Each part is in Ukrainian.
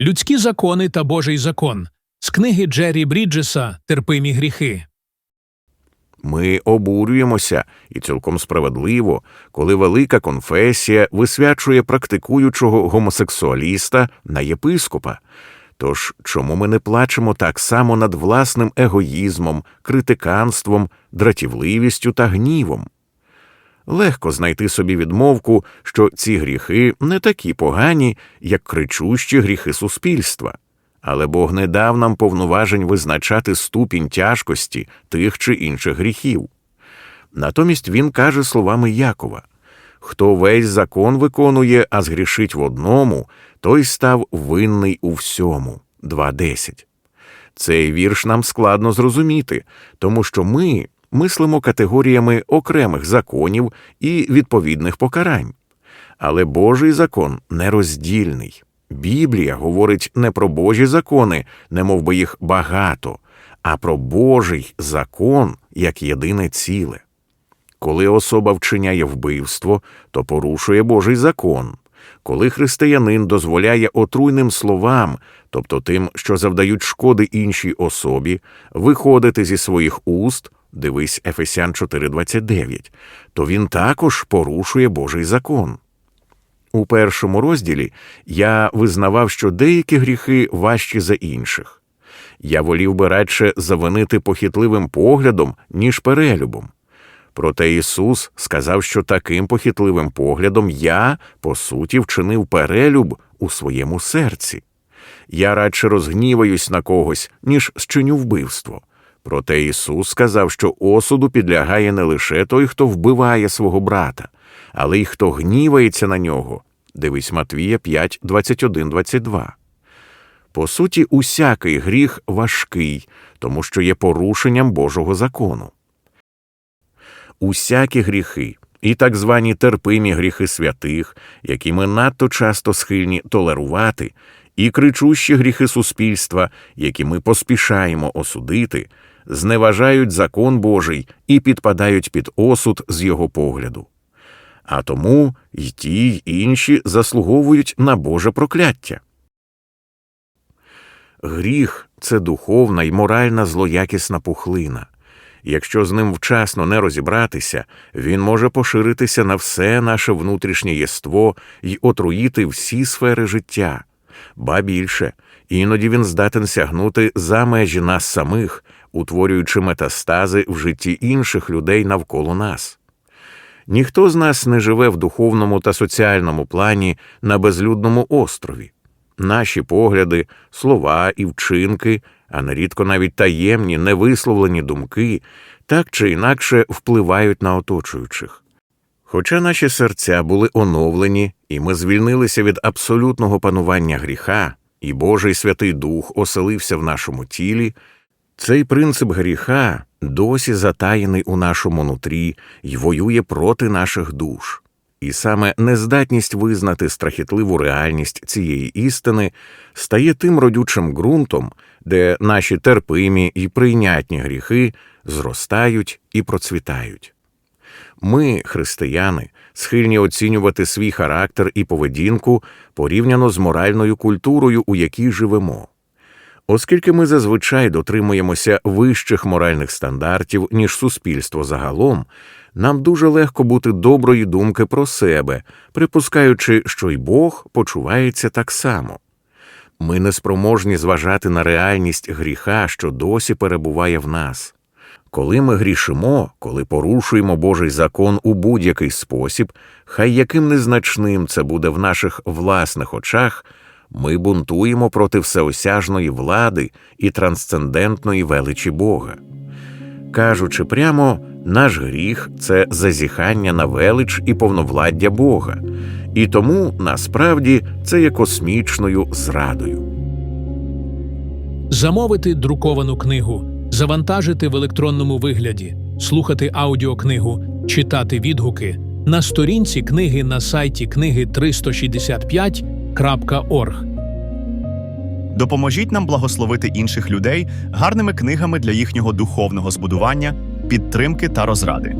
Людські закони та Божий закон з книги Джері Бріджеса Терпимі гріхи. Ми обурюємося, і цілком справедливо, коли велика конфесія висвячує практикуючого гомосексуаліста на єпископа. Тож чому ми не плачемо так само над власним егоїзмом, критиканством, дратівливістю та гнівом? Легко знайти собі відмовку, що ці гріхи не такі погані, як кричущі гріхи суспільства. Але Бог не дав нам повноважень визначати ступінь тяжкості тих чи інших гріхів. Натомість він каже словами Якова Хто весь закон виконує, а згрішить в одному, той став винний у всьому. 2.10. Цей вірш нам складно зрозуміти, тому що ми мислимо категоріями окремих законів і відповідних покарань. Але Божий закон нероздільний. Біблія говорить не про Божі закони, не мов би їх багато, а про Божий закон як єдине ціле. Коли особа вчиняє вбивство, то порушує Божий закон. Коли християнин дозволяє отруйним словам, тобто тим, що завдають шкоди іншій особі, виходити зі своїх уст, дивись Ефесян 4.29, то він також порушує Божий закон. У першому розділі я визнавав, що деякі гріхи важчі за інших. Я волів би радше завинити похитливим поглядом, ніж перелюбом. Проте Ісус сказав, що таким похитливим поглядом я, по суті, вчинив перелюб у своєму серці. Я радше розгніваюсь на когось, ніж зчиню вбивство. Проте Ісус сказав, що осуду підлягає не лише той, хто вбиває свого брата, але й хто гнівається на нього. Дивись Матвія 5, 21, 22. По суті, усякий гріх важкий, тому що є порушенням Божого закону. Усякі гріхи, і так звані терпимі гріхи святих, які ми надто часто схильні толерувати, і кричущі гріхи суспільства, які ми поспішаємо осудити, зневажають закон Божий і підпадають під осуд з його погляду. А тому й ті, й інші заслуговують на Боже прокляття. Гріх це духовна й моральна злоякісна пухлина. Якщо з ним вчасно не розібратися, він може поширитися на все наше внутрішнє єство й отруїти всі сфери життя. Ба більше, іноді він здатен сягнути за межі нас самих, утворюючи метастази в житті інших людей навколо нас. Ніхто з нас не живе в духовному та соціальному плані на безлюдному острові. Наші погляди, слова і вчинки, а нерідко навіть таємні, невисловлені думки, так чи інакше впливають на оточуючих. Хоча наші серця були оновлені, і ми звільнилися від абсолютного панування гріха, і Божий Святий Дух оселився в нашому тілі, цей принцип гріха досі затаєний у нашому нутрі й воює проти наших душ. І саме нездатність визнати страхітливу реальність цієї істини стає тим родючим ґрунтом, де наші терпимі й прийнятні гріхи зростають і процвітають. Ми, християни, схильні оцінювати свій характер і поведінку порівняно з моральною культурою, у якій живемо. Оскільки ми зазвичай дотримуємося вищих моральних стандартів, ніж суспільство загалом, нам дуже легко бути доброї думки про себе, припускаючи, що й Бог почувається так само. Ми неспроможні зважати на реальність гріха, що досі перебуває в нас. Коли ми грішимо, коли порушуємо Божий закон у будь-який спосіб, хай яким незначним це буде в наших власних очах, ми бунтуємо проти всеосяжної влади і трансцендентної величі Бога. Кажучи прямо, наш гріх це зазіхання на велич і повновладдя Бога, і тому насправді це є космічною зрадою. Замовити друковану книгу, завантажити в електронному вигляді, слухати аудіокнигу, читати відгуки на сторінці книги на сайті книги 365.org. Допоможіть нам благословити інших людей гарними книгами для їхнього духовного збудування, підтримки та розради.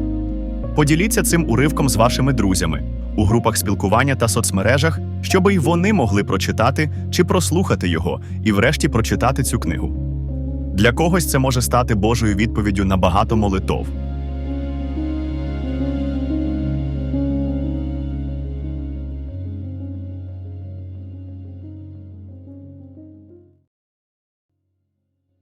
Поділіться цим уривком з вашими друзями. у групах спілкування та соцмережах, щоб і вони могли прочитати чи прослухати його, і врешті прочитати цю книгу. Для когось це може стати Божою відповіддю на багато молитов,